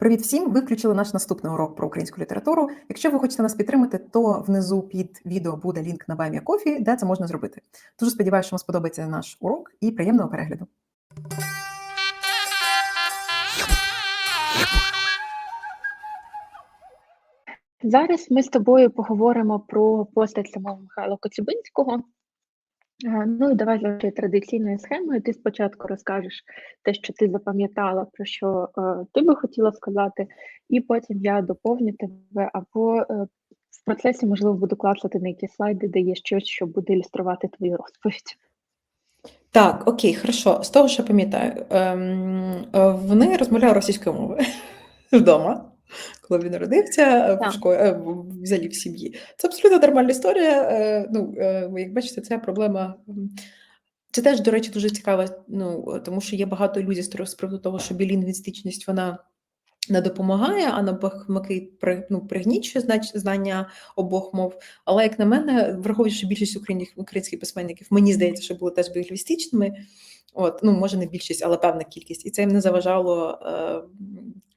Привіт всім! Ви включили наш наступний урок про українську літературу. Якщо ви хочете нас підтримати, то внизу під відео буде лінк на Баймія Кофі, де це можна зробити. Дуже сподіваюся, що вам сподобається наш урок і приємного перегляду. Зараз ми з тобою поговоримо про постать самого Михайла Коцюбинського. Е, Ну і давай за традиційною схемою. Ти спочатку розкажеш те, що ти запам'ятала, про що е, ти би хотіла сказати, і потім я доповню тебе, або е, в процесі, можливо, буду клацати на якісь слайди, де є щось, що буде ілюструвати твою розповідь. Так, окей, хорошо. З того, що пам'ятаю, ем, вони розмовляли російською мовою вдома, коли він народився е, в школі, е, взагалі в сім'ї. Це абсолютно нормальна історія. е, Ну, як бачите, це проблема. Це теж, до речі, дуже цікаво, ну, тому що є багато ілюзій з приводу того, що білінгвістичність вона не допомагає, а навпаки при, ну, пригнічує знання обох мов. Але, як на мене, враховуючи, більшість українських письменників, мені здається, що були теж білінгвістичними, От, ну, може, не більшість, але певна кількість. І це їм не заважало е,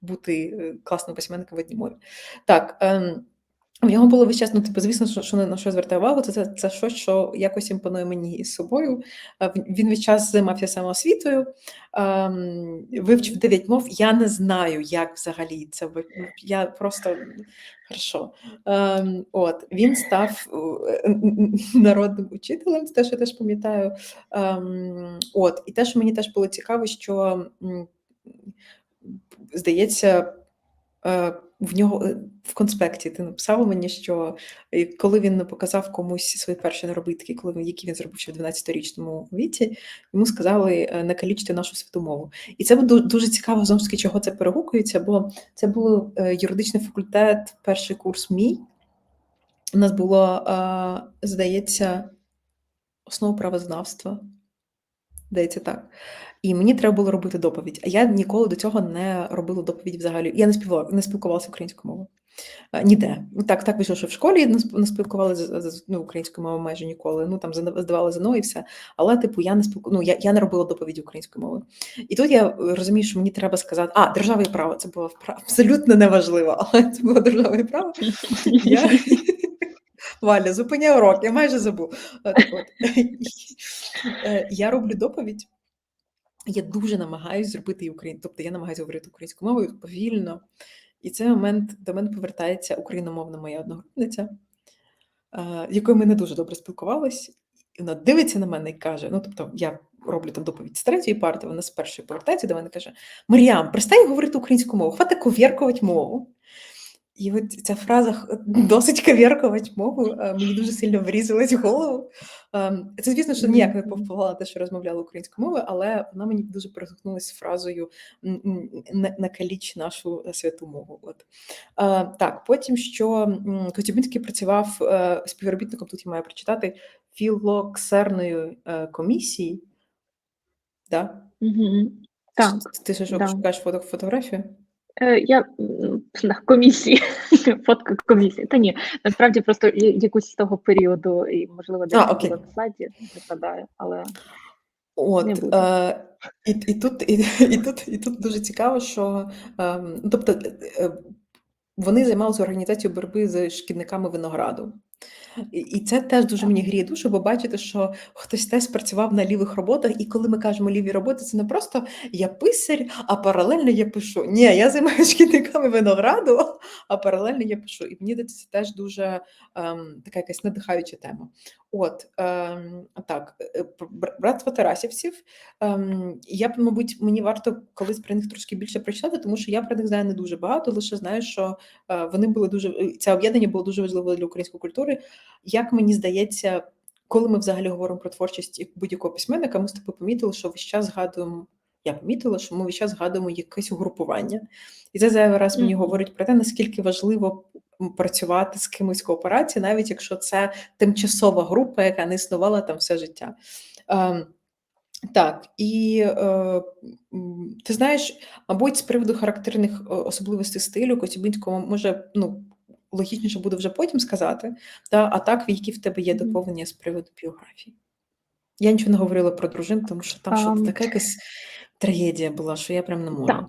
бути е, класним письменником в одній мові. Так, ем, в нього було весь час, ну, типу, звісно, що, що на що я звертаю увагу, це, це, це щось, що якось імпонує мені із собою. Е, Він весь час займався самоосвітою, ем, вивчив дев'ять мов. Я не знаю, як взагалі це Я просто хорошо. Ем, от, він став е, народним учителем, це те, що я теж пам'ятаю. Ем, от, і те, що мені теж було цікаво, що здається, е, в нього е, в конспекті ти написав мені, що е, коли він показав комусь свої перші наробитки, коли які він зробив ще в 12-річному віці, йому сказали е, не калічте нашу святу мову. І це було дуже цікаво знову ж таки, чого це перегукується, бо це був юридичний факультет, перший курс мій. У нас було, здається, основа правознавства. Здається, так. І мені треба було робити доповідь. А я ніколи до цього не робила доповідь взагалі. Я не співала, не спілкувалася українською мовою. Е, Ніде. Ну, Так, так вийшло, що в школі не сп- спілкувалася з- ну, українською мовою майже ніколи. Ну там здавали ЗНО і все. Але, типу, я не спілку... ну, я, я не робила доповіді українською мовою. І тут я е, розумію, що мені треба сказати: а, держава і право. Це було впра- абсолютно неважливо, але це було держава і право. Я... Валя, зупиняй урок, я майже забув. От, от. Е, Я роблю доповідь. Я дуже намагаюся зробити її україн... Тобто я намагаюся говорити українською мовою повільно. І цей момент до мене повертається україномовна моя одногрупниця, е, якою ми не дуже добре спілкувалися. Вона дивиться на мене і каже: ну, тобто, я роблю там доповідь з третьої парти, вона з першої повертається до мене і каже: Мар'ям, перестань говорити українську мову, хвати ковіркувати мову. І от ця фраза досить кавіркувати мову е, мені дуже сильно врізалась в голову. Ем, Це, звісно, що ніяк не повпливало на те, що розмовляла українською мовою, але вона мені дуже перегукнулася фразою м, м, «Не- «накаліч нашу е, святу мову. От. Е, Так, потім що Коцюбинський працював е, співробітником, тут я маю прочитати, філоксерної комісії. Да? Так, Ти да. шукаєш фото, фотографію? Е, Я на комісії, фотка комісії. Та ні, насправді просто якусь з того періоду, і можливо, десь А, на слайді, не припадає, але От, е, і, і, тут, і, і, тут, і тут дуже цікаво, що ем, тобто, е, е, вони займалися організацією боротьби з шкідниками винограду. І, і це теж дуже мені гріє душу, бо бачите, що хтось теж працював на лівих роботах, і коли ми кажемо ліві роботи, це не просто я писар, а паралельно я пишу. Ні, я займаюся шкідниками винограду, а паралельно я пишу. І мені це теж дуже ем, така якась надихаюча тема. От ем, так, е, братство Тарасівців. Ем, я б, мабуть, мені варто колись про них трошки більше прочитати, тому що я про них знаю не дуже багато, лише знаю, що е, вони були дуже це об'єднання було дуже важливо для української культури. Як мені здається, коли ми взагалі говоримо про творчість будь-якого письменника, ми з тобою помітили, що весь час згадуємо. Я помітила, що ми весь час згадуємо якесь угрупування. І це зайвий раз мені Мгм. говорить про те, наскільки важливо працювати з кимось в кооперації, навіть якщо це тимчасова група, яка не існувала там все життя. Ем, так, і е, ти знаєш, мабуть, з приводу характерних е, особливостей стилю Коцюбинського може ну, логічніше буде вже потім сказати. Та, а так, які в тебе є доповнення з приводу біографії? Я нічого не говорила про дружин, тому що там щось така якась трагедія була, що я прям не можу. Так.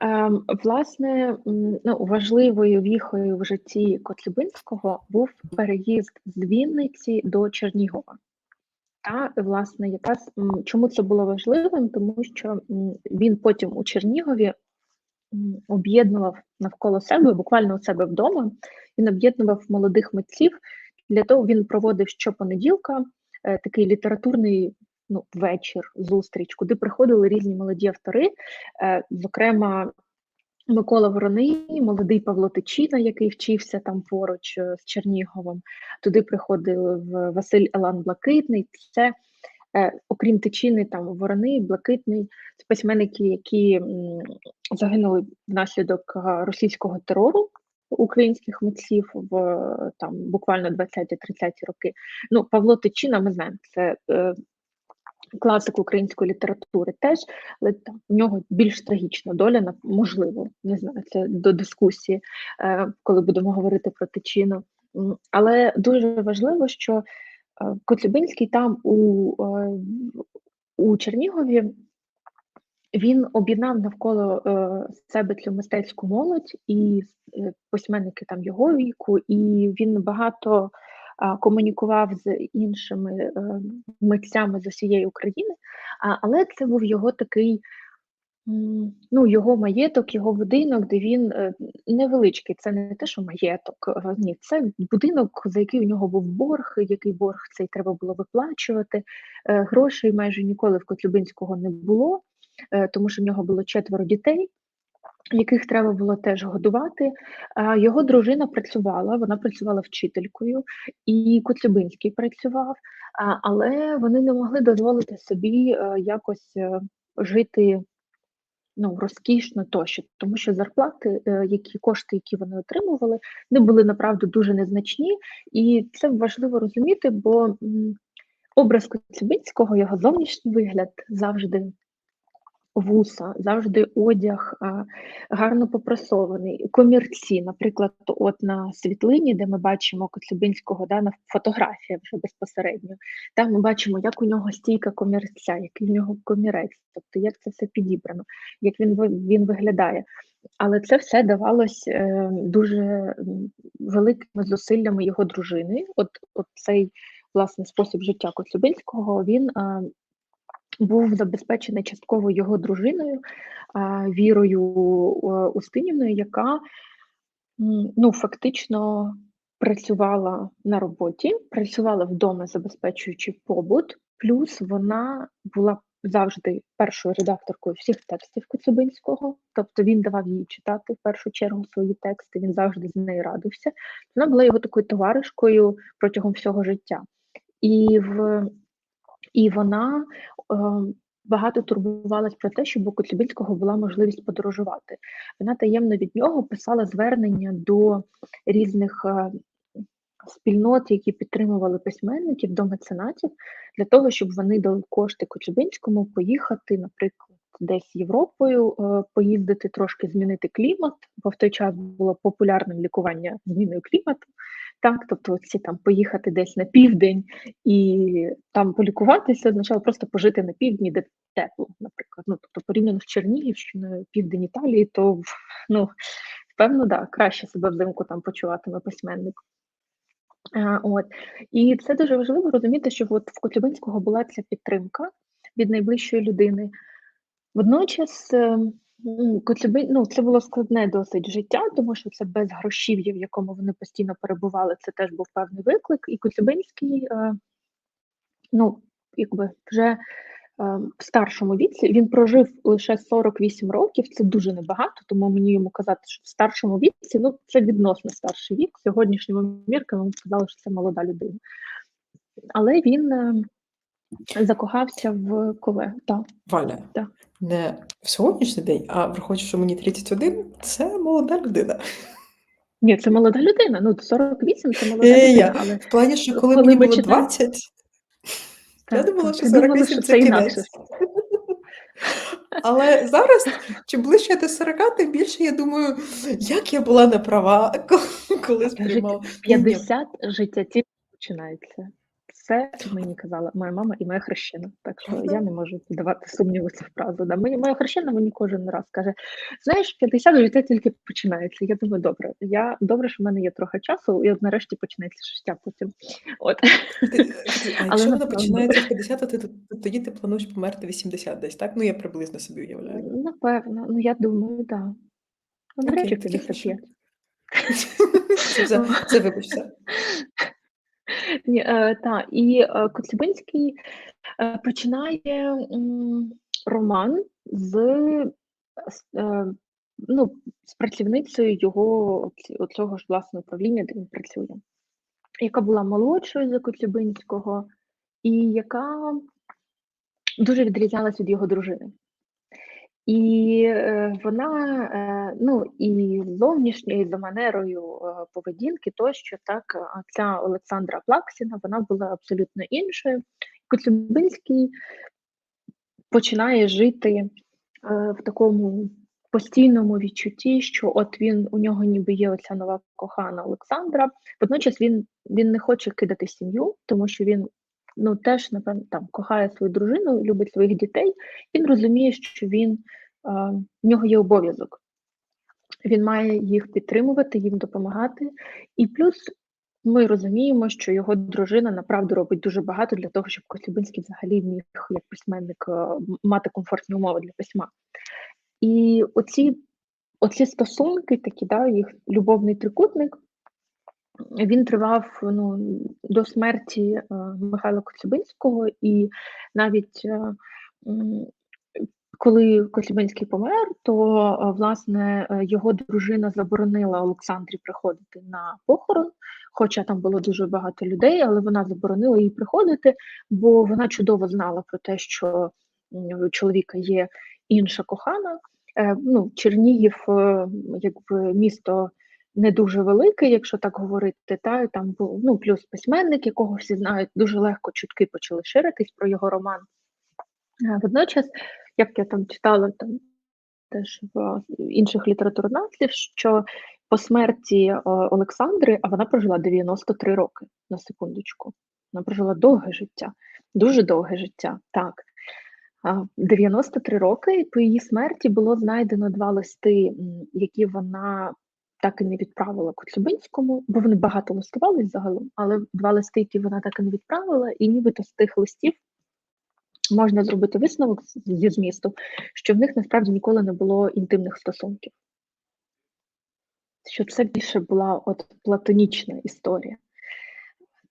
Ем, власне, ну, важливою віхою в житті Котлюбинського був переїзд з Вінниці до Чернігова. Та, власне, якраз чому це було важливим? Тому що він потім у Чернігові об'єднував навколо себе, буквально у себе вдома, він об'єднував молодих митців. Для того він проводив щопонеділка е, такий літературний ну, вечір, зустріч, куди приходили різні молоді автори, е, зокрема. Микола Вороний, молодий Павло Тичина, який вчився там поруч е, з Черніговом. Туди приходив Василь Елан Блакитний. Це, окрім Тичини, там Вороний, Блакитний, це письменники, які загинули внаслідок е, російського терору українських митців в е, там буквально 20-30 роки. Ну, Павло Тичина, ми знаємо, це е, класик української літератури теж, але там в нього більш трагічна доля, можливо, не знаю, це до дискусії, е, коли будемо говорити про Тичину. Але дуже важливо, що е, Котлюбинський там у, е, у Чернігові він об'єднав навколо е, себе цю мистецьку молодь і е, письменники там його віку, і він багато комунікував з іншими е, митцями з усієї України. Але це був його такий. Ну, його маєток, його будинок, де він е, невеличкий. Це не те, що маєток. е, Ні, це будинок, за який у нього був борг, який борг цей треба було виплачувати. Е, Грошей майже ніколи в Котлюбинського не було тому що в нього було четверо дітей, яких треба було теж годувати. А Його дружина працювала, вона працювала вчителькою, і Котлюбинський працював, але вони не могли дозволити собі якось жити. Ну, розкішно тощо, тому що зарплати, е, які кошти, які вони отримували, не були направду дуже незначні, і це важливо розуміти, бо образ Коцюбинського, його зовнішній вигляд завжди вуса, завжди одяг гарно попрасований, комірці. Наприклад, от на світлині, де ми бачимо Котлюбинського, да, на фотографія вже безпосередньо, там ми бачимо, як у нього стійка комірця, який в нього комірець, тобто як це все підібрано, як він він виглядає. Але це все давалось е, дуже великими зусиллями його дружини. От, от цей власне спосіб життя Котлюбинського він е, був забезпечений частково його дружиною Вірою е, Устинівною, яка ну, фактично працювала на роботі, працювала вдома, забезпечуючи побут, плюс вона була завжди першою редакторкою всіх текстів Коцюбинського, тобто він давав їй читати в першу чергу свої тексти, він завжди з нею радився. Вона була його такою товаришкою протягом всього життя. І в і вона е, багато турбувалась про те, щоб у Котлюбинського була можливість подорожувати. Вона таємно від нього писала звернення до різних е, спільнот, які підтримували письменників, до меценатів, для того, щоб вони дали кошти Котлюбинському поїхати, наприклад, десь Європою, е, поїздити трошки змінити клімат, бо в той час було популярним лікування зміною клімату. Так, тобто ці там поїхати десь на південь і там полікуватися означало просто пожити на півдні, де тепло, наприклад. Ну, тобто, порівняно з Чернігівщиною, південь Італії, то ну, певно, да, краще себе взимку там почуватиме письменник. А, от. І це дуже важливо розуміти, що от в Котлюбинського була ця підтримка від найближчої людини. Водночас е, м, Котлюбин, ну, це було складне досить життя, тому що це без грошів'я, в якому вони постійно перебували, це теж був певний виклик. І Котлюбинський, е, ну, якби вже е, в старшому віці він прожив лише 48 років, це дуже небагато, тому мені йому казати, що в старшому віці, ну, це відносно старший вік. Сьогоднішніми мірками ми сказали, що це молода людина. Але він е, закохався в колегу. Так. Валя, Так. не в сьогоднішній день, а враховуючи, що мені 31, це молода людина. Ні, це молода людина. Ну, 48 це молода людина. я. Але В плані, що коли, Коли мені було читаємо- 20, я думала, що ти думала, що це це кінець. інакше. Але зараз, чим ближче до 40, тим більше я думаю, як я була не права, коли, сприймала. Ні, ні, 50 життя тільки починається. Це мені казала моя мама і моя хрещена. Так що я не можу піддавати сумніву цю фразу. Да. Мені моя хрещена мені кожен раз каже: знаєш, 50 життя тільки починається. Я думаю, добре, я добре, що в мене є трохи часу, і от нарешті починається життя потім. От Ти- А Але якщо вона починається в 50, то ти то тоді ти плануєш померти 80 десь, так? Ну я приблизно собі уявляю. напевно, ну я думаю, так. Да. Ну, Окей, таке 55. Це, це, це вибач все. Ні, е, та, і е, Коцюбинський е, починає роман з, е, ну, з працівницею його оцього ж власне управління, де він працює, яка була молодшою за Коцюбинського, і яка дуже відрізнялась від його дружини. І е, вона, е, ну і зовнішньо, і за манерою е, поведінки, тощо так, ця Олександра Плаксіна, вона була абсолютно іншою. Коцюбинський починає жити е, в такому постійному відчутті, що от він у нього ніби є оця нова кохана Олександра. Водночас він, він не хоче кидати сім'ю, тому що він ну теж напевно там кохає свою дружину, любить своїх дітей. Він розуміє, що він в нього є обов'язок. Він має їх підтримувати, їм допомагати. І плюс ми розуміємо, що його дружина направду робить дуже багато для того, щоб Коцюбинський взагалі міг як письменник мати комфортні умови для письма. І оці, оці стосунки, такі, да, їх любовний трикутник, він тривав ну, до смерті е, Михайла Коцюбинського, і навіть е, коли Коцюбинський помер, то е, власне його дружина заборонила Олександрі приходити на похорон, хоча там було дуже багато людей, але вона заборонила їй приходити, бо вона чудово знала про те, що у чоловіка є інша кохана. Ну, Чернігів, якби місто не дуже великий, якщо так говорити, та там був ну, плюс письменник, якого всі знають, дуже легко чутки почали ширитись про його роман. Водночас, як я там читала там теж в інших літературознавців, що по смерті е, Олександри, а вона прожила 93 роки на секундочку. Вона прожила довге життя, дуже довге життя. Так. 93 роки, і по її смерті було знайдено два листи, які вона так і не відправила Коцюбинському, бо вони багато листувались загалом, але два листи, які вона так і не відправила, і нібито з тих листів можна зробити висновок зі змісту, що в них насправді ніколи не було інтимних стосунків. Що це більше була от платонічна історія.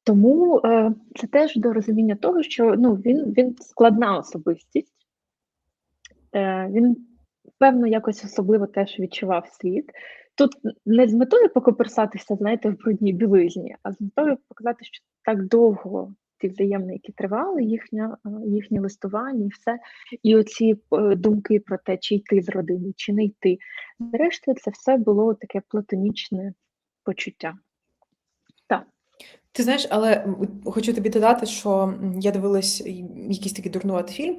Тому е, це теж до розуміння того, що ну, він, він складна особистість. Е, він, певно, якось особливо теж відчував світ. Тут не з метою покоперсатися, знаєте, в брудній білизні, а з метою показати, що так довго ті взаємні, які тривали, їхня, е, їхнє листування і все. І оці е, думки про те, чи йти з родини, чи не йти. Зрештою, це все було таке платонічне почуття. Ти знаєш, але хочу тобі додати, що я дивилась якийсь такий дурнуватий фільм,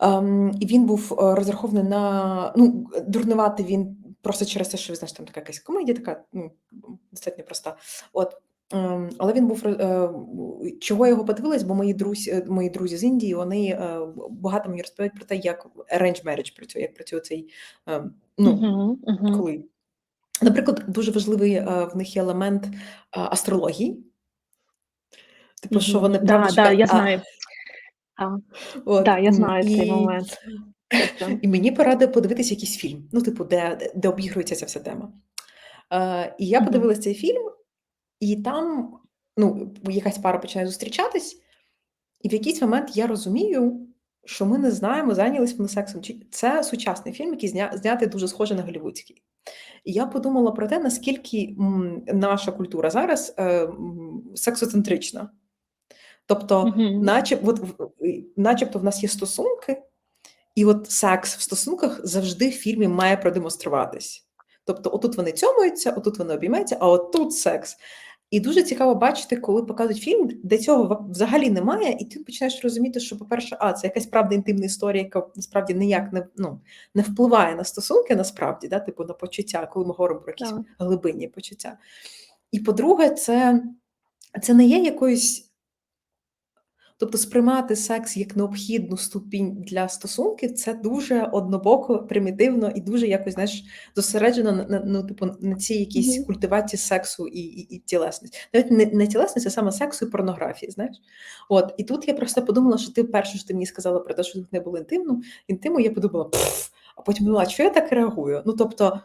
ем, і він був е, розрахований на ну, дурнуватий він просто через те, що знаєш, там така якась комедія, така ну, достатньо проста. От. ем, Але він був е, чого я його подивилась, бо мої друзі, е, мої друзі з Індії вони е, багато мені розповідають про те, як arranged marriage працює, як працює цей ем, ну, Угу, угу. коли. Наприклад, дуже важливий в них є елемент астрології. Типу, що вони Да, да, я знаю. А, от, да, я знаю цей момент. Тобто, І мені порадив подивитися якийсь фільм, ну, типу, де, де, обігрується ця вся тема. Е, і я подивилася цей фільм, і там ну, якась пара починає зустрічатись, і в якийсь момент я розумію, що ми не знаємо, зайнялись вони сексом. Це сучасний фільм, який зня, знятий дуже схоже на голівудський. І я подумала про те, наскільки наша культура зараз е, сексоцентрична. Тобто, Мгм. начеб, от, начебто в нас є стосунки, і от секс в стосунках завжди в фільмі має продемонструватись. Тобто, отут вони цьомуються, отут вони обіймаються, а от тут секс. І дуже цікаво бачити, коли показують фільм, де цього взагалі немає, і ти починаєш розуміти, що, по-перше, а це якась правда інтимна історія, яка насправді ніяк не, ну, не впливає на стосунки, насправді, да, типу на почуття, коли ми говоримо про якісь глибинні почуття. І по-друге, це, це не є якоюсь Тобто сприймати секс як необхідну ступінь для стосунків це дуже однобоко, примітивно і дуже якось знаєш, зосереджено на, на ну, типу, на цій якійсь Мгм. культивації сексу і, і, і тілесності. Навіть не, не тілесність, а саме сексу і порнографії. Знаєш, от і тут я просто подумала, що ти перше, що ти мені сказала про те, що тут не було інтимно, інтиму, я подумала, пф, а потім думала, що я так реагую? Ну тобто.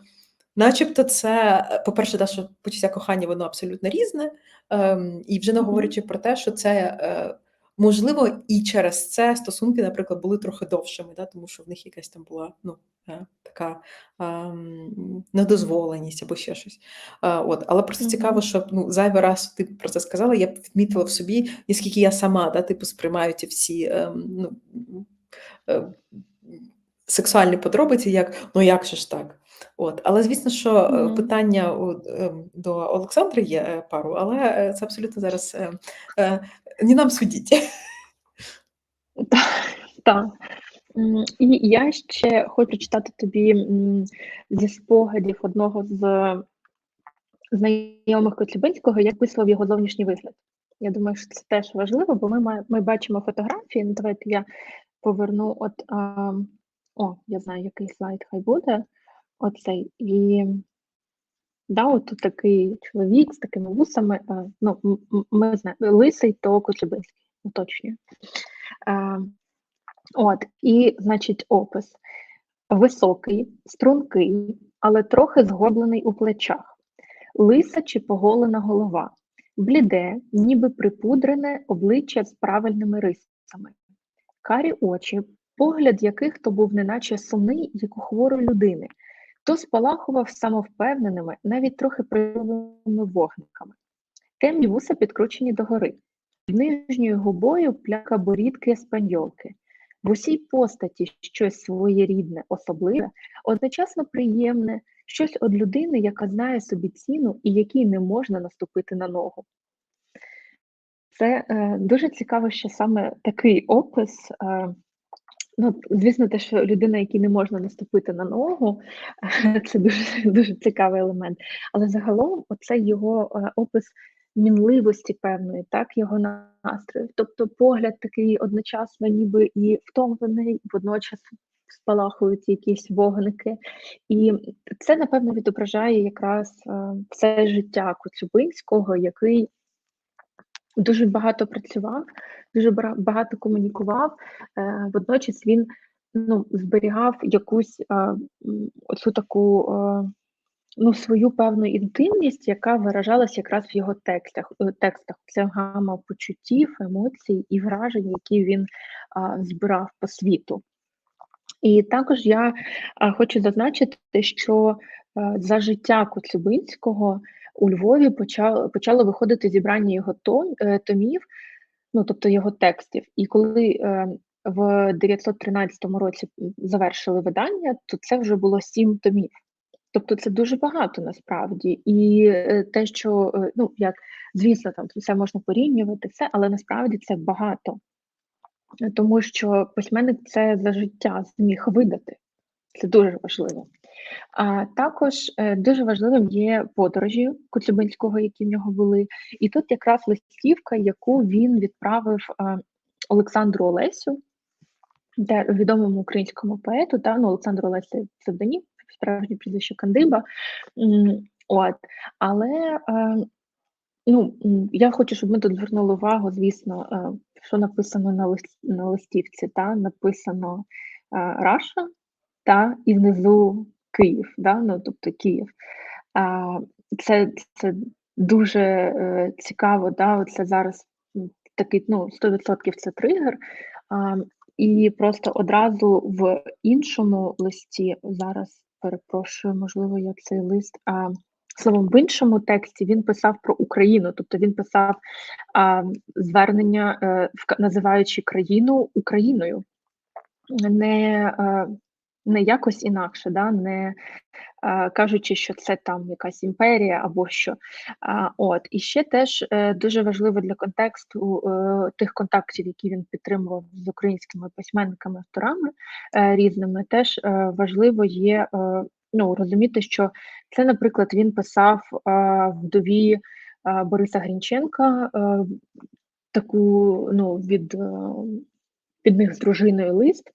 Начебто, це, по-перше, те, що почуття кохання, воно абсолютно різне, ем, і вже не говорячи про те, що це е, можливо і через це стосунки, наприклад, були трохи довшими, да, тому що в них якась там була ну, е, така ем, недозволеність або ще щось. Е, от, але просто цікаво, що ну, зайвий раз ти про це сказала, я б відмітила в собі, наскільки я сама да, типу, сприймаю ці всі ем, ну, е, сексуальні подробиці, як ну як же ж так? От, але звісно, що е, Мгм. питання у, ем, до Олександри є е, пару, але це абсолютно зараз не нам судіть. Так. М, І я ще хочу читати тобі зі спогадів одного з знайомих Котлюбинського, як висловив його зовнішній вигляд. Я думаю, що це теж важливо, бо ми, ми бачимо фотографії. Ну, давайте я поверну. От, а, о, я знаю, який слайд хай буде. Оцей. І да, от такий чоловік з такими вусами. Ну, м- м- ми знаємо, лисий то Котлюбинський, уточнюю. От, і, значить, опис. Високий, стрункий, але трохи згорблений у плечах, лиса чи поголена голова, бліде, ніби припудрене обличчя з правильними рисами, карі очі, погляд яких то був неначе сумний, як у хворої людини, то спалахував самовпевненими, навіть трохи прийомими вогниками. Темні вуса підкручені догори. Під нижньою губою пляка борідки еспаньолки. В усій постаті щось своєрідне, особливе, одночасно приємне, щось від людини, яка знає собі ціну і якій не можна наступити на ногу. Це е, дуже цікаво, що саме такий опис. Е, ну, звісно, те, що людина, якій не можна наступити на ногу, це дуже, дуже цікавий елемент. Але загалом, оце його е, опис мінливості певної, так, його настрою. Тобто погляд такий одночасно, ніби і втомлений, водночас спалахують якісь вогники. І це, напевно, відображає якраз е, все життя Коцюбинського, який дуже багато працював, дуже багато комунікував. Е, водночас він ну, зберігав якусь е, оцю таку е, ну, свою певну інтимність, яка виражалась якраз в його текстах. текстах. Це гама почуттів, емоцій і вражень, які він збирав по світу. І також я хочу зазначити, що за життя Коцюбинського у Львові почало, почало виходити зібрання його е, томів, ну тобто його текстів. І коли е, в 913 році завершили видання, то це вже було сім томів. Тобто це дуже багато насправді, і е, те, що ну як звісно, там все можна порівнювати, все, але насправді це багато, тому що письменник це за життя зміг видати. Це дуже важливо. А також е, дуже важливим є подорожі Коцюбинського, які в нього були. І тут якраз листівка, яку він відправив Олександру Олесю, відомому українському поету, та ну Олександру Олесі псевдонім, справжнє прізвище Кандиба. От, але е, ну, я хочу, щоб ми тут звернули увагу, звісно, е, що написано на лист, на листівці, та написано Раша, та і внизу Київ, да? ну, тобто Київ. А, це, це дуже е, цікаво, да? це зараз такий ну, 100% це тригер. А, і просто одразу в іншому листі зараз перепрошую, можливо, я цей лист. А, Словом, в іншому тексті він писав про Україну, тобто він писав а, звернення, е, вка- називаючи країну Україною, не, е, не якось інакше, да? не е, кажучи, що це там якась імперія або що. А, От і ще теж е, дуже важливо для контексту е, тих контактів, які він підтримував з українськими письменниками, авторами е, різними, теж е, важливо є е, ну, розуміти, що це, наприклад, він писав вдові Бориса Грінченка. таку ну, від, від них з дружиною лист,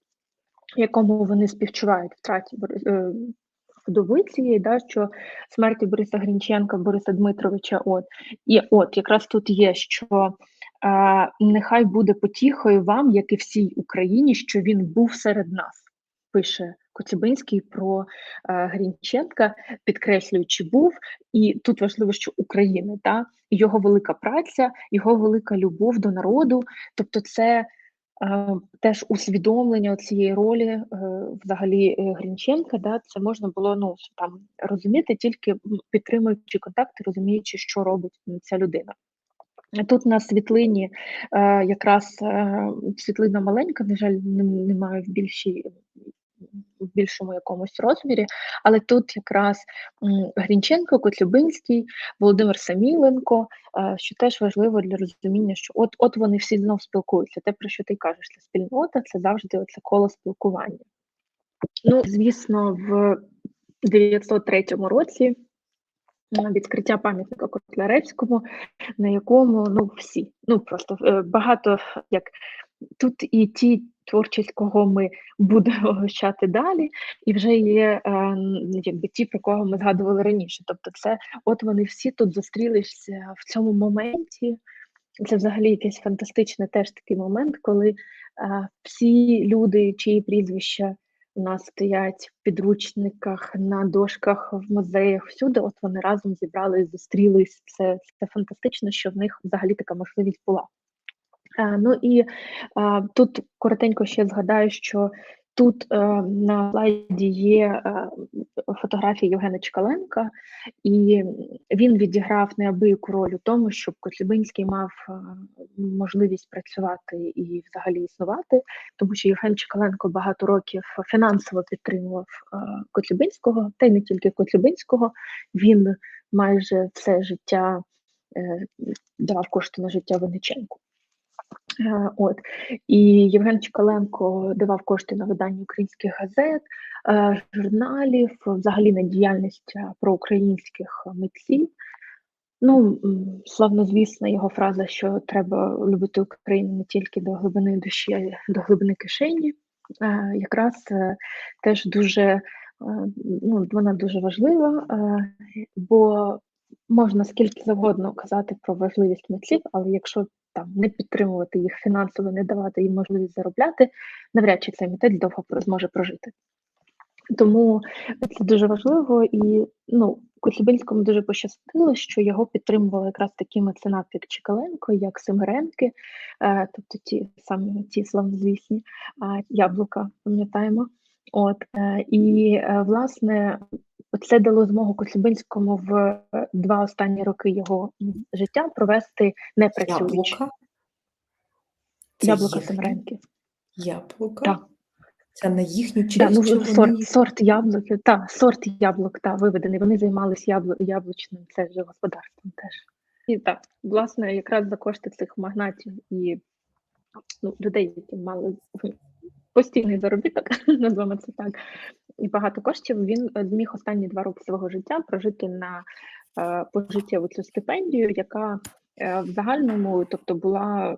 якому вони співчувають втраті е, вдови цієї, да, що смерті Бориса Грінченка, Бориса Дмитровича. От. І от якраз тут є, що е, нехай буде потіхою вам, як і всій Україні, що він був серед нас, пише Коцюбинський про е, Грінченка, підкреслюючи був. І тут важливо, що України, та його велика праця, його велика любов до народу. Тобто, це теж усвідомлення цієї ролі е, взагалі е, Грінченка. Да, це можна було ну там розуміти тільки підтримуючи контакти, розуміючи, що робить ця людина. Тут на світлині е, якраз світлина маленька, на жаль, немає в більшій в більшому якомусь розмірі, але тут якраз Грінченко, Котлюбинський, Володимир Саміленко, е, що теж важливо для розуміння, що от от вони всі знов спілкуються. Те, про що ти кажеш, це спільнота, це завжди оце коло спілкування. Ну, звісно, в 903 році відкриття пам'ятника Котляревському, на якому ну всі, ну просто е, багато як тут і ті творчість, кого ми будемо вивчати далі, і вже є е, якби ті, про кого ми згадували раніше. Тобто, це от вони всі тут зустрілися в цьому моменті. Це взагалі якийсь фантастичний теж такий момент, коли е, всі люди, чиї прізвища у нас стоять в підручниках, на дошках, в музеях, всюди, от вони разом зібрались, зустрілись. Це, це фантастично, що в них взагалі така можливість була. Е, Ну і е, тут коротенько ще згадаю, що тут е, на слайді є фотографія Євгена Чкаленка, і він відіграв неабияку роль у тому, щоб Котлюбинський мав можливість працювати і взагалі існувати, тому що Євген Чкаленко багато років фінансово підтримував Котлюбинського, та й не тільки Котлюбинського. Він майже все життя давав кошти на життя Винниченку. Е, От і Євген Чкаленко давав кошти на видання українських газет, е, журналів, взагалі на діяльність е, проукраїнських митців. Ну, м, славнозвісна його фраза, що треба любити Україну не тільки до глибини душі, а й до глибини кишені. Якраз теж дуже ну, вона дуже важлива, бо можна скільки завгодно казати про важливість митців, але якщо там не підтримувати їх фінансово, не давати їм можливість заробляти, навряд чи цей митець довго зможе прожити. Тому це дуже важливо, і ну Котлюбинському дуже пощастило, що його підтримували якраз такі меценати, як Чекаленко, як Семеренки, е, тобто ті самі ті славнозвісні яблука, пам'ятаємо. От е, і е, власне це дало змогу Котлюбинському в е, два останні роки його життя провести не працюючи. Яблука. Яблука їхні Семеренки. Яблука. Так. Це на їхню Да, ну, сорт, вони... сорт яблук, та, сорт яблук, та, виведений. Вони займалися яблу, яблучним це вже господарством теж. І так, власне, якраз за кошти цих магнатів і ну, людей, які мали постійний заробіток, назвемо це так, і багато коштів, він е, зміг останні два роки свого життя прожити на е, пожиттєву цю стипендію, яка е, в загальному, тобто була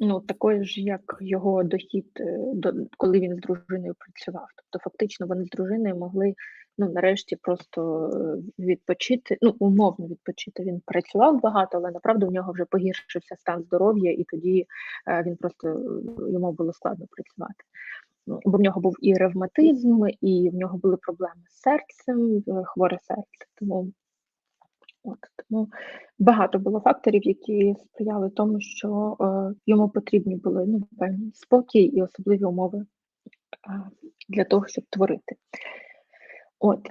ну, такою ж, як його дохід, до, коли він з дружиною працював. Тобто, фактично, вони з дружиною могли ну, нарешті просто відпочити, ну, умовно відпочити. Він працював багато, але направду в нього вже погіршився стан здоров'я, і тоді він просто йому було складно працювати. Ну, Бо в нього був і ревматизм, і в нього були проблеми з серцем, е, хворе серце. Тому От тому багато було факторів, які сприяли тому, що е, йому потрібні були ну, певні спокій і особливі умови е, для того, щоб творити. От